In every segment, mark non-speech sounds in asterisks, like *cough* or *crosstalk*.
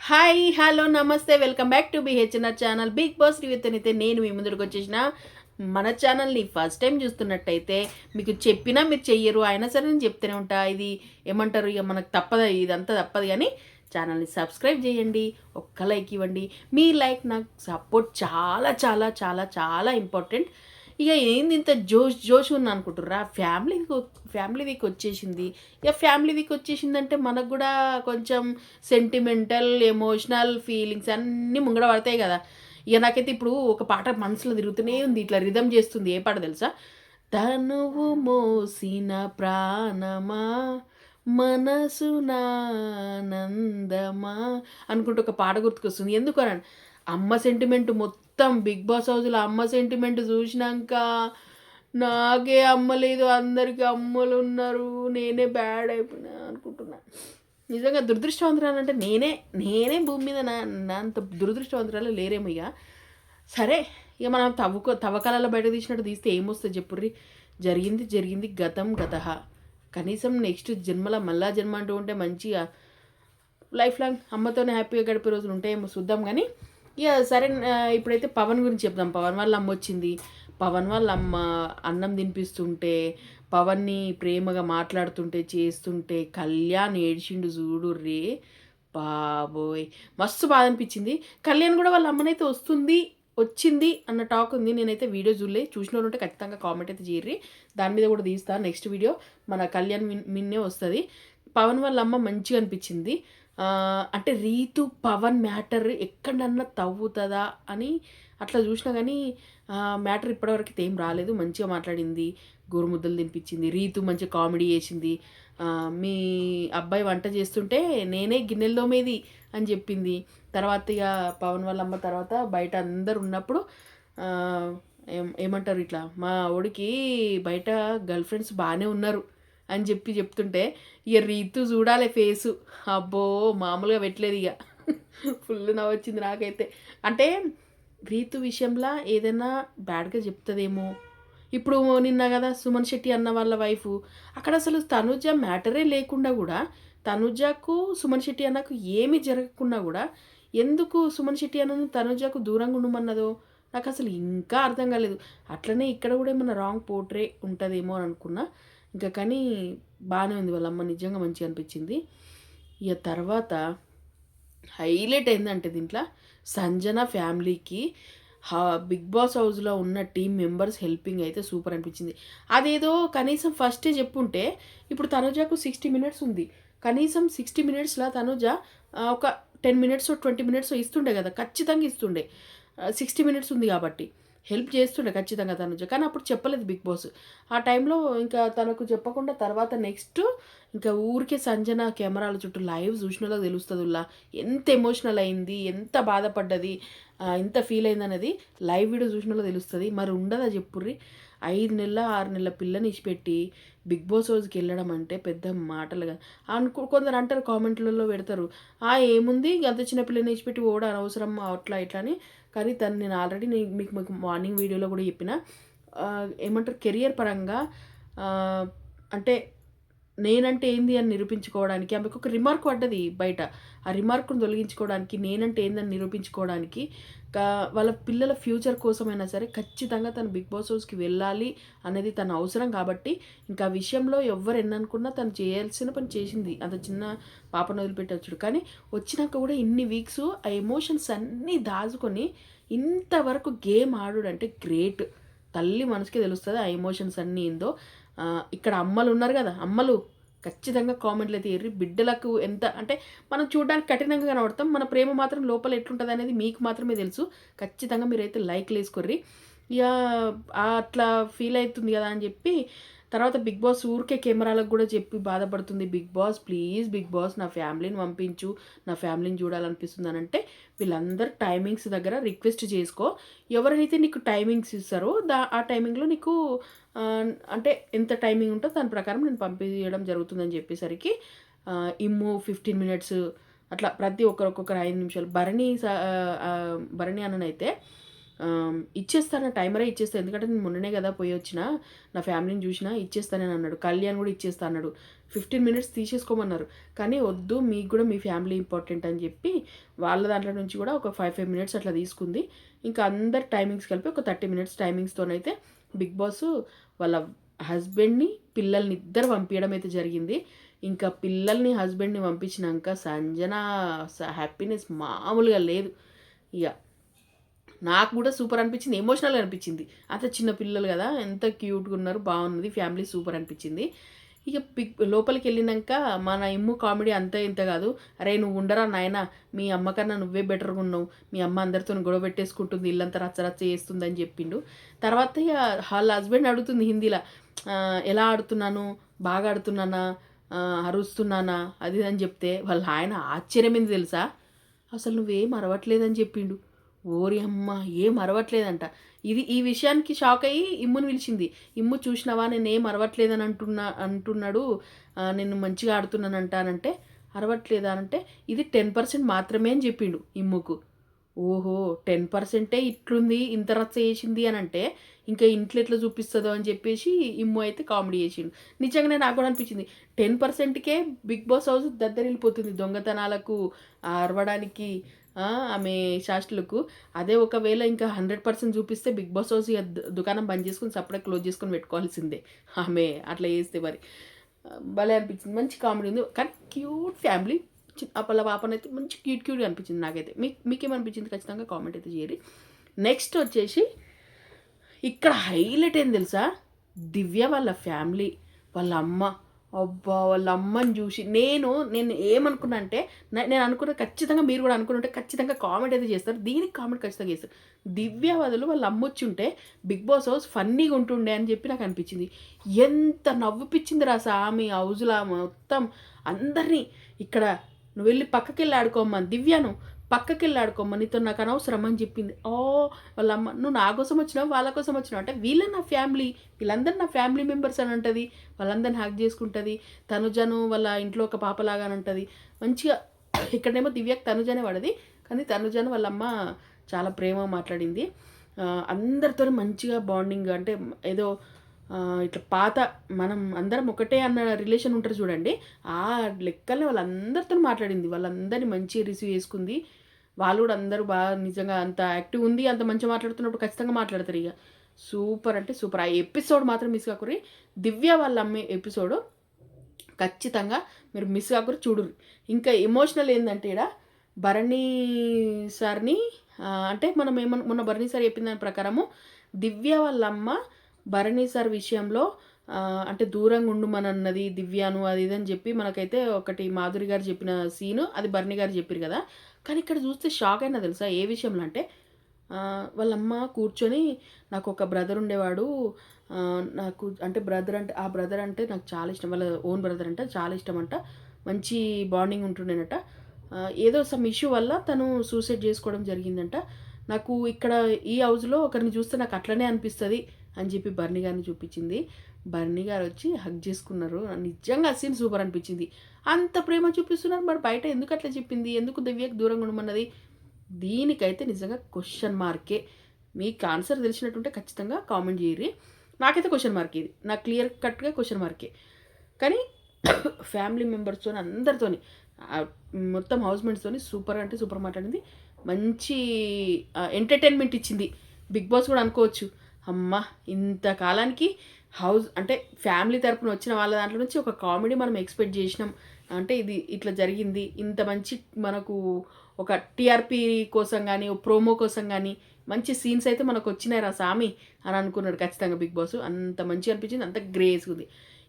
Hi hello నమస్తే welcome back to BHNR channel big boss రివ్యూతో అయితే నేను మీ ముందుకు వచ్చేసిన మన ఛానల్ని ఫస్ట్ టైం చూస్తున్నట్టయితే మీకు చెప్పినా మీరు చెయ్యరు అయినా సరే నేను చెప్తూనే ఉంటా. ఇది ఏమంటారు ఇక మనకు తప్పదు ఇదంతా తప్పదు కానీ ఛానల్ని సబ్స్క్రైబ్ చేయండి ఒక్క లైక్ ఇవ్వండి. మీ లైక్ నాకు సపోర్ట్ చాలా చాలా చాలా చాలా ఇంపార్టెంట్ ఇక ఏంది ఇంత జోష్ జోష్ ఉంది అనుకుంటుర్రా? ఫ్యామిలీ ఫ్యామిలీ వీక్ వచ్చేసింది. ఇక ఫ్యామిలీ వీక్ వచ్చేసిందంటే మనకు కూడా కొంచెం సెంటిమెంటల్ ఎమోషనల్ ఫీలింగ్స్ అన్నీ ముంగడ పడతాయి కదా. ఇక నాకైతే ఇప్పుడు ఒక పాట మనసులో తిరుగుతూనే ఉంది. ఇట్లా రిధం చేస్తుంది. ఏ పాట తెలుసా? తనువు మోసిన ప్రాణమా? మనసు నానందమా అనుకుంటూ ఒక పాట గుర్తుకొస్తుంది. ఎందుకు అని అమ్మ సెంటిమెంట్ మొత్తం మొత్తం బిగ్ బాస్ హౌస్లో అమ్మ సెంటిమెంట్ చూసినాక నాకే అమ్మ లేదు అందరికీ అమ్మలు ఉన్నారు నేనే బ్యాడ్ అయిపోయినా అనుకుంటున్నా. నిజంగా దురదృష్టవంతురాలు అంటే నేనే నేనే భూమి మీద నా నా అంత దురదృష్టవంతురాలు లేరేమో ఇక సరే ఇక మనం తవ్వుకో తవ్వకాలలో బయట తీసినట్టు తీస్తే ఏమొస్తుంది చెప్పుర్రి జరిగింది జరిగింది గతం గత కనీసం నెక్స్ట్ జన్మల మళ్ళా జన్మ అంటూ ఉంటే మంచిగా లైఫ్ లాంగ్ అమ్మతోనే హ్యాపీగా గడిపే రోజులు ఉంటాయేమో చూద్దాం కానీ ఇక సరే ఇప్పుడైతే పవన్ గురించి చెప్దాం. పవన్ వాళ్ళ అమ్మ వచ్చింది. పవన్ వాళ్ళ అమ్మ అన్నం తినిపిస్తుంటే పవన్ని ప్రేమగా మాట్లాడుతుంటే చేస్తుంటే కళ్యాణ్ ఏడ్చిండు చూడు రే బాబోయ్. మస్తు బాధ అనిపించింది. కళ్యాణ్ కూడా వాళ్ళ అమ్మనైతే వస్తుంది వచ్చింది అన్న టాక్ ఉంది. నేనైతే వీడియో చూడలే. చూసిన వాళ్ళు ఉంటే ఖచ్చితంగా కామెంట్ అయితే చేయర్రి. దాని మీద కూడా తీస్తాను నెక్స్ట్ వీడియో మన కళ్యాణ్ మిన్ మిన్నే వస్తుంది. పవన్ వాళ్ళ అమ్మ మంచిగా అనిపించింది. అంటే రీతు పవన్ మ్యాటర్ ఎక్కడన్నా తవ్వుతుందా అని అట్లా చూసినా కానీ మ్యాటర్ ఇప్పటివరకు ఏం రాలేదు. మంచిగా మాట్లాడింది గోరుముద్దలు తినిపించింది రీతు మంచిగా కామెడీ చేసింది. మీ అబ్బాయి వంట చేస్తుంటే నేనే గిన్నెల్లో మీది అని చెప్పింది. తర్వాత ఇక పవన్ వాళ్ళ అమ్మ తర్వాత బయట అందరు ఉన్నప్పుడు ఏం ఏమంటారు ఇట్లా మా ఓడికి బయట గర్ల్ ఫ్రెండ్స్ బాగానే ఉన్నారు. అని చెప్పి చెప్తుంటే ఇక రీతు చూడాలి ఫేసు. అబ్బో మామూలుగా పెట్టలేదు ఇక ఫుల్ నవ్వొచ్చింది నాకైతే. అంటే రీతు విషయంలో ఏదైనా బ్యాడ్గా చెప్తుందేమో. ఇప్పుడు నిన్న కదా సుమన్ శెట్టి అన్న వాళ్ళ వైఫ్. అక్కడ అసలు తనుజ మ్యాటరే లేకుండా కూడా తనుజకు సుమన్ శెట్టి అన్నకు ఏమి జరగకుండా కూడా ఎందుకు సుమన్ శెట్టి అన్నను తనుజకు దూరంగా ఉండమన్నదో నాకు అసలు ఇంకా అర్థం కాలేదు. అట్లనే ఇక్కడ కూడా ఏమన్నా రాంగ్ పోర్ట్రే ఉంటుందేమో అని అనుకున్నా. ఇంకా కానీ బాగానే ఉంది వాళ్ళమ్మ నిజంగా మంచిగా అనిపించింది. ఇక తర్వాత హైలైట్ ఏంటంటే దీంట్లో సంజన ఫ్యామిలీకి బిగ్ బాస్ హౌస్లో ఉన్న టీం మెంబర్స్ హెల్పింగ్ అయితే సూపర్ అనిపించింది. అదేదో కనీసం ఫస్టే చెప్పుంటే ఇప్పుడు తనుజకు సిక్స్టీ మినిట్స్ ఉంది. కనీసం సిక్స్టీ మినిట్స్లో తనుజ ఒక టెన్ మినిట్స్ ట్వంటీ మినిట్స్ ఇస్తుండే కదా ఖచ్చితంగా ఇస్తుండే. సిక్స్టీ మినిట్స్ ఉంది కాబట్టి. హెల్ప్ చేస్తుండే ఖచ్చితంగా తనుజ. కానీ అప్పుడు చెప్పలేదు బిగ్ బాస్. ఆ టైంలో ఇంకా తనకు చెప్పకుండా తర్వాత నెక్స్ట్ ఇంకా ఊరికే సంజన కెమెరాల చుట్టూ లైవ్ చూసినలో తెలుస్తుందిలా తెలుస్తుంది ఎంత ఎమోషనల్ అయింది ఎంత బాధపడ్డది ఎంత ఫీల్ అయింది అనేది లైవ్ వీడియో చూసినలో తెలుస్తుంది. మరి ఉండదా చెప్పుర్రి? ఐదు నెలల ఆరు నెలల పిల్లని ఇచ్చిపెట్టి బిగ్ బాస్ రోజుకి వెళ్ళడం అంటే పెద్ద మాటలు కదా అనుకో కొందరు అంటారు కామెంట్లలో పెడతారు ఆ ఏముంది? అంత చిన్న పిల్లని ఇచ్చిపెట్టి ఓడ అనవసరం అట్లా ఇట్లా అని కానీ తను నేను ఆల్రెడీ నేను మీకు మీకు మార్నింగ్ వీడియోలో కూడా చెప్పిన ఏమంటారు కెరియర్ పరంగా అంటే నేనంటే ఏంది అని నిరూపించుకోవడానికి ఆమెకు ఒక రిమార్క్ పడ్డది బయట. ఆ రిమార్క్ను తొలగించుకోవడానికి నేనంటే ఏందని నిరూపించుకోవడానికి వాళ్ళ పిల్లల ఫ్యూచర్ కోసమైనా సరే ఖచ్చితంగా తను బిగ్ బాస్ హౌస్కి వెళ్ళాలి అనేది తన అవసరం కాబట్టి ఇంకా విషయంలో ఎవరు ఎన్ననుకున్నా తను చేయాల్సిన పని చేసింది. అంత చిన్న పాపను వదిలిపెట్టచ్చుడు. కానీ వచ్చినాక కూడా ఇన్ని వీక్స్ ఆ ఎమోషన్స్ అన్నీ దాచుకొని ఇంతవరకు గేమ్ ఆడుడు అంటే గ్రేట్. తల్లి మనసుకి తెలుస్తుంది ఆ ఎమోషన్స్ అన్నీ ఏందో. ఇక్కడ అమ్మలు ఉన్నారు కదా అమ్మలు. ఖచ్చితంగా కామెంట్లు అయితే ఎర్రి. బిడ్డలకు ఎంత అంటే మనం చూడడానికి కఠినంగా కనబడతాం. మన ప్రేమ మాత్రం లోపల ఎట్లుంటుంది అనేది మీకు మాత్రమే తెలుసు. ఖచ్చితంగా మీరైతే లైక్లు వేసుకోర్రి. ఇక అట్లా ఫీల్ అవుతుంది కదా అని చెప్పి తర్వాత బిగ్ బాస్ ఊరికే కెమెరాలకు కూడా చెప్పి బాధపడుతుంది. Big boss please big boss నా ఫ్యామిలీని పంపించు. నా ఫ్యామిలీని చూడాలనిపిస్తుంది అని అంటే వీళ్ళందరూ టైమింగ్స్ దగ్గర రిక్వెస్ట్ చేసుకో. ఎవరైతే నీకు టైమింగ్స్ ఇస్తారో దా ఆ టైమింగ్లో నీకు అంటే ఎంత టైమింగ్ ఉంటుందో దాని ప్రకారం నేను పంపించడం జరుగుతుందని చెప్పేసరికి ఇమ్ము ఫిఫ్టీన్ మినిట్స్ అట్లా ప్రతి ఒక్కరు ఒక్కొక్కరు ఐదు నిమిషాలు. భరణి స- భరణి అన్ననైతే ఇచ్చేస్తాను టైమరే ఇచ్చేస్తాను ఎందుకంటే నేను మొన్ననే కదా పోయి వచ్చిన నా ఫ్యామిలీని చూసినా ఇచ్చేస్తానని అన్నాడు. కళ్యాణ్ కూడా ఇచ్చేస్తా అన్నాడు. ఫిఫ్టీన్ మినిట్స్ తీసేసుకోమన్నారు. కానీ వద్దు మీకు కూడా మీ ఫ్యామిలీ ఇంపార్టెంట్ అని చెప్పి వాళ్ళ దాంట్లో నుంచి కూడా ఒక ఫైవ్ ఫైవ్ మినిట్స్ అట్లా తీసుకుంది. ఇంకా అందరి టైమింగ్స్ కలిపి ఒక థర్టీ మినిట్స్ టైమింగ్స్తోనైతే బిగ్ బాస్ వాళ్ళ హస్బెండ్ని పిల్లల్ని ఇద్దరు పంపించడం అయితే జరిగింది. ఇంకా పిల్లల్ని హస్బెండ్ని పంపించినాక సంజన హ్యాపీనెస్ మామూలుగా లేదు. ఇక నాకు కూడా సూపర్ అనిపించింది ఎమోషనల్ అనిపించింది. అంత చిన్న పిల్లలు కదా ఎంత క్యూట్గా ఉన్నారు బాగున్నది ఫ్యామిలీ సూపర్ అనిపించింది. ఇక పిక్ లోపలికి వెళ్ళినాక మన ఇమ్ము కామెడీ అంత ఇంత కాదు. అరే నువ్వు ఉండరా నాయనా మీ అమ్మ కన్నా నువ్వే బెటర్గా ఉన్నావు. మీ అమ్మ అందరితో గొడవ పెట్టేసుకుంటుంది ఇల్లంతా రచ్చరచ్చ చేస్తుంది అని చెప్పిండు. తర్వాత ఇక వాళ్ళ హస్బెండ్ అడుగుతుంది హిందీలో ఎలా ఆడుతున్నాను? బాగా ఆడుతున్నానా? అరుస్తున్నానా? అది ఇది అని చెప్తే వాళ్ళ ఆయన ఆశ్చర్యమైంది తెలుసా? అసలు నువ్వేం అరవట్లేదని చెప్పిండు. ఓరి అమ్మ ఏం అరవట్లేదంట. ఇది ఈ విషయానికి షాక్ అయ్యి ఇమ్ముని పిలిచింది. ఇమ్ము చూసినావా? నేను ఏం అరవట్లేదని అంటున్నా అంటున్నాడు. నేను మంచిగా ఆడుతున్నానంట అనంటే అరవట్లేదా అంటే ఇది టెన్ పర్సెంట్ మాత్రమే అని చెప్పిండు ఇమ్ముకు. ఓహో టెన్ పర్సెంటే ఇట్లుంది ఇంత రచ్చ చేసింది అని అంటే ఇంకా ఇంట్లో ఎట్లా చూపిస్తుందో అని చెప్పేసి ఇమ్ము అయితే కామెడీ చేసిండు. నిజంగానే నాకు కూడా అనిపించింది. టెన్ పర్సెంట్కే బిగ్ బాస్ హౌస్ దద్దరిల్లిపోతుంది దొంగతనాలకు అరవడానికి. ఆమె శాస్త్రులకు అదే ఒకవేళ ఇంకా హండ్రెడ్ పర్సెంట్ చూపిస్తే బిగ్ బాస్ హౌస్ దుకాణం బంద్ చేసుకుని సపరేట్ క్లోజ్ చేసుకొని పెట్టుకోవాల్సిందే. ఆమె అట్లా చేస్తే మరి. భలే అనిపించింది. మంచి కామెడీ ఉంది. కానీ క్యూట్ ఫ్యామిలీ. అప్పల పాపన అయితే మంచి క్యూట్ క్యూట్గా అనిపించింది నాకైతే. మీకు మీకేమనిపించింది? ఖచ్చితంగా కామెంట్ అయితే చేయరు నెక్స్ట్ వచ్చేసి ఇక్కడ హైలైట్ ఏం తెలుసా? దివ్య వాళ్ళ ఫ్యామిలీ. వాళ్ళ అమ్మ. అబ్బా వాళ్ళ అమ్మని చూసి నేను నేను ఏమనుకున్నా అంటే నేను అనుకున్న ఖచ్చితంగా మీరు కూడా అనుకుంటే ఖచ్చితంగా కామెంట్ అయితే చేస్తారు. దీనికి కామెంట్ ఖచ్చితంగా చేస్తారు. దివ్య వదులు వాళ్ళు అమ్మ వచ్చి ఉంటే బిగ్ బాస్ హౌస్ ఫన్నీగా ఉంటుండే అని చెప్పి నాకు అనిపించింది. ఎంత నవ్వుపించింది రా సామి హౌజులా మొత్తం అందరినీ. ఇక్కడ నువ్వు వెళ్ళి పక్కకి వెళ్ళి ఆడుకోమ్మా దివ్యను. పక్కకి వెళ్ళి ఆడుకోమ్మా నీతో నాకు అనవసరం అని చెప్పింది. ఓ వాళ్ళ అమ్మ నువ్వు నా కోసం వచ్చినావు వాళ్ళ కోసం వచ్చినావు? అంటే వీళ్ళ నా ఫ్యామిలీ వీళ్ళందరూ నా ఫ్యామిలీ మెంబర్స్ అని ఉంటుంది వాళ్ళందరిని హ్యాక్ చేసుకుంటుంది. తనుజను వాళ్ళ ఇంట్లో ఒక పాపలాగా అని ఉంటుంది మంచిగా ఇక్కడేమో దివ్యకి తనుజనే పడది కానీ తనుజను వాళ్ళమ్మ చాలా ప్రేమ మాట్లాడింది. అందరితో మంచిగా బాండింగ్ అంటే ఏదో ఇట్లా పాత మనం అందరం ఒకటే అన్న రిలేషన్ ఉంటారు చూడండి. ఆ లెక్కలే వాళ్ళందరితో మాట్లాడింది. వాళ్ళందరినీ మంచిగా రిసీవ్ చేసుకుంది. వాళ్ళు కూడా అందరూ బాగా నిజంగా అంత యాక్టివ్ ఉంది అంత మంచిగా మాట్లాడుతున్నప్పుడు ఖచ్చితంగా మాట్లాడతారు ఇక. సూపర్ అంటే సూపర్. ఆ ఎపిసోడ్ మాత్రం మిస్ కాకూరి దివ్య వాళ్ళ అమ్మే ఎపిసోడ్. ఖచ్చితంగా మీరు మిస్ కాకూరి చూడరు ఇంకా ఎమోషనల్ ఏంటంటే ఇక్కడ భరణి సార్ని అంటే మనం ఏమన్నా మొన్న భరణి సార్ చెప్పిన దాని ప్రకారము దివ్య వాళ్ళ అమ్మ భరణి సార్ విషయంలో అంటే దూరంగా ఉండుమనన్నది దివ్యాను అది ఇది అని చెప్పి మనకైతే ఒకటి మాధురి గారు చెప్పిన సీను అది భరణి గారు చెప్పారు కదా. కానీ ఇక్కడ చూస్తే షాక్ అయినా తెలుసా? ఏ విషయంలో అంటే వాళ్ళమ్మ కూర్చొని నాకు ఒక బ్రదర్ ఉండేవాడు. నాకు అంటే బ్రదర్ అంటే ఆ బ్రదర్ అంటే నాకు చాలా ఇష్టం. వాళ్ళ ఓన్ బ్రదర్ అంటే చాలా ఇష్టం అంట. మంచి బాండింగ్ ఉంటుండేనట. ఏదో సమ్ ఇష్యూ వల్ల తను సూసైడ్ చేసుకోవడం జరిగిందంట. నాకు ఇక్కడ ఈ హౌస్లో ఒకరిని చూస్తే నాకు అట్లనే అనిపిస్తుంది. అని చెప్పి బర్నీ గారిని చూపించింది. బర్నీ గారు వచ్చి హగ్ చేసుకున్నారు. నిజంగా సీన్ సూపర్ అనిపించింది. అంత ప్రేమ చూపిస్తున్నారు మరి బయట ఎందుకు అట్లా చెప్పింది? ఎందుకు దివ్యకు దూరంగా ఉండమన్నది? దీనికైతే నిజంగా క్వశ్చన్ మార్కే మీకు ఆన్సర్ తెలిసినట్టుంటే ఖచ్చితంగా కామెంట్ చేయరి నాకైతే క్వశ్చన్ మార్క్ ఇది. నాకు క్లియర్ కట్గా క్వశ్చన్ మార్కే కానీ *coughs* ఫ్యామిలీ మెంబర్స్తో అందరితోని మొత్తం హౌస్ మేట్స్తోని సూపర్ అంటే సూపర్ మాట్లాడింది. మంచి ఎంటర్టైన్మెంట్ ఇచ్చింది. బిగ్ బాస్ కూడా అనుకోవచ్చు. అమ్మ ఇంతకాలానికి హౌస్ అంటే ఫ్యామిలీ తరపున వచ్చిన వాళ్ళ దాంట్లో నుంచి ఒక కామెడీ మనం ఎక్స్పెక్ట్ చేసినాం. అంటే ఇది ఇట్లా జరిగింది ఇంత మంచి మనకు ఒక టీఆర్పీ కోసం కానీ ప్రోమో కోసం కానీ మంచి సీన్స్ అయితే మనకు వచ్చినాయి రా సామి అని అనుకున్నాడు ఖచ్చితంగా బిగ్ బాస్. అంత మంచి అనిపించింది అంత గ్రేస్గా ఉంది.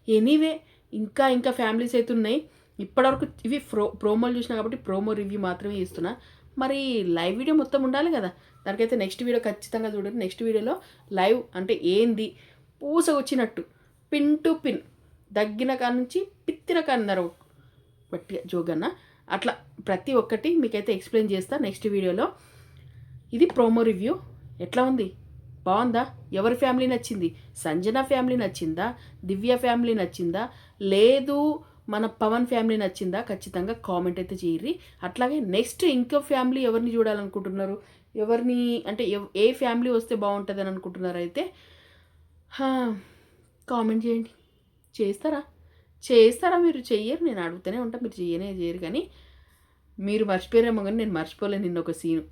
ఎనీవే ఇంకా ఇంకా ఫ్యామిలీస్ అయితే ఉన్నాయి. ఇప్పటివరకు ఇవి ప్రో ప్రోమోలు చూసినా కాబట్టి ప్రోమో రివ్యూ మాత్రమే ఇస్తున్నా మరి లైవ్ వీడియో మొత్తం ఉండాలి కదా. దానికైతే నెక్స్ట్ వీడియో ఖచ్చితంగా చూడండి. నెక్స్ట్ వీడియోలో లైవ్ అంటే ఏంది? పూస వచ్చినట్టు. పిన్ టు పిన్ దగ్గిన కాడ నుంచి పిత్తిన కాన్నర బట్టి జోగన్న. అట్లా ప్రతి ఒక్కటి మీకైతే ఎక్స్ప్లెయిన్ చేస్తా నెక్స్ట్ వీడియోలో ఇది ప్రోమో రివ్యూ ఎట్లా ఉంది? బాగుందా? ఎవరి ఫ్యామిలీ నచ్చింది? సంజన ఫ్యామిలీ నచ్చిందా? దివ్య ఫ్యామిలీ నచ్చిందా? లేదు మన పవన్ ఫ్యామిలీ నచ్చిందా? ఖచ్చితంగా కామెంట్ అయితే చేయర్రి అట్లాగే నెక్స్ట్ ఇంకో ఫ్యామిలీ ఎవరిని చూడాలనుకుంటున్నారు? ఎవరిని అంటే ఎవ్- ఏ ఫ్యామిలీ వస్తే బాగుంటుంది అని అనుకుంటున్నారు అయితే కామెంట్ చేయండి. చేస్తారా? చేస్తారా మీరు? చెయ్యరు. నేను అడుగుతూనే ఉంటా. మీరు చెయ్యనే చేయరు కానీ మీరు మర్చిపోయారేమో కానీ నేను మర్చిపోలేను నిన్న ఒక సీను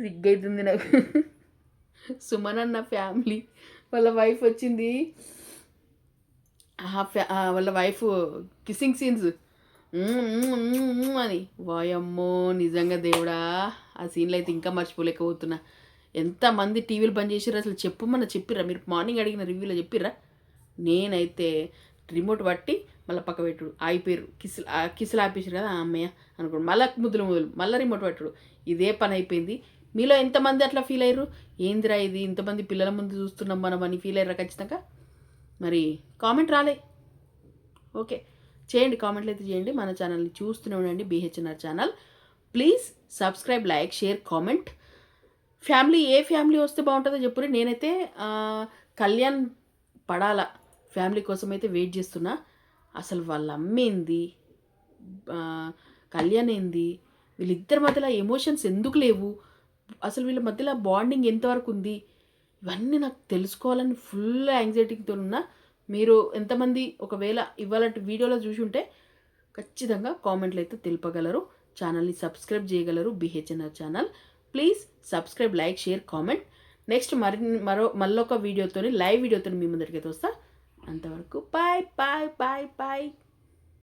సిగ్గైతుంది నాకు. సుమన్ అన్న ఫ్యామిలీ. వాళ్ళ వైఫ్ వచ్చింది. వాళ్ళ వైఫ్ కిస్సింగ్ సీన్స్ అని. వాయమ్మో నిజంగా దేవుడా ఆ సీన్లో అయితే ఇంకా మర్చిపోలేకపోతున్నా. ఎంతమంది టీవీలు బంద్ చేసిర్రు అసలు? చెప్పమని చెప్పిర్రా? మీరు మార్నింగ్ అడిగిన రివ్యూలో చెప్పిర్రా? నేనైతే రిమోట్ పట్టి మళ్ళీ పక్క పెట్టుడు. ఆగిపోయారు కిసులు ఆ కిసులు ఆపేసారు కదా అమ్మయ్య అనుకోండి. మళ్ళీ ముద్దులు ముద్దులు మళ్ళీ రిమోట్ పట్టుడు. ఇదే పని అయిపోయింది. మీలో ఎంతమంది అట్లా ఫీల్ అయ్యారు ఏందిరా ఇది? ఇంతమంది పిల్లల ముందు చూస్తున్నాం మనం అని ఫీల్ అయ్యారా ఖచ్చితంగా? మరి కామెంట్ రాలే. ఓకే చేయండి కామెంట్లు అయితే చేయండి. మన ఛానల్ని చూస్తూనే ఉండండి BHNR channel please subscribe like share comment family A family వస్తే బాగుంటుందో చెప్పురి నేనైతే కళ్యాణ్ పడాల ఫ్యామిలీ కోసం అయితే వెయిట్ చేస్తున్నా. అసలు వాళ్ళ అమ్మేంది కళ్యాణ్ ఏంది? వీళ్ళిద్దరి మధ్యలో ఎమోషన్స్ ఎందుకు లేవు? అసలు వీళ్ళ మధ్యలో బాండింగ్ ఎంతవరకు ఉంది? ఇవన్నీ నాకు తెలుసుకోవాలని ఫుల్ యాంగ్జైటీతో ఉన్నా మీరు ఎంతమంది ఒకవేళ ఇవాళ వీడియోలో చూసి ఉంటే ఖచ్చితంగా కామెంట్లు అయితే తెలుపగలరు. ఛానల్ని సబ్స్క్రైబ్ చేయగలరు. BHNR channel please subscribe like share comment next మరి మరో మళ్ళొక వీడియోతో లైవ్ వీడియోతో మీ ముందరికైతే వస్తా. అంతవరకు బాయ్ బాయ్ బాయ్ బాయ్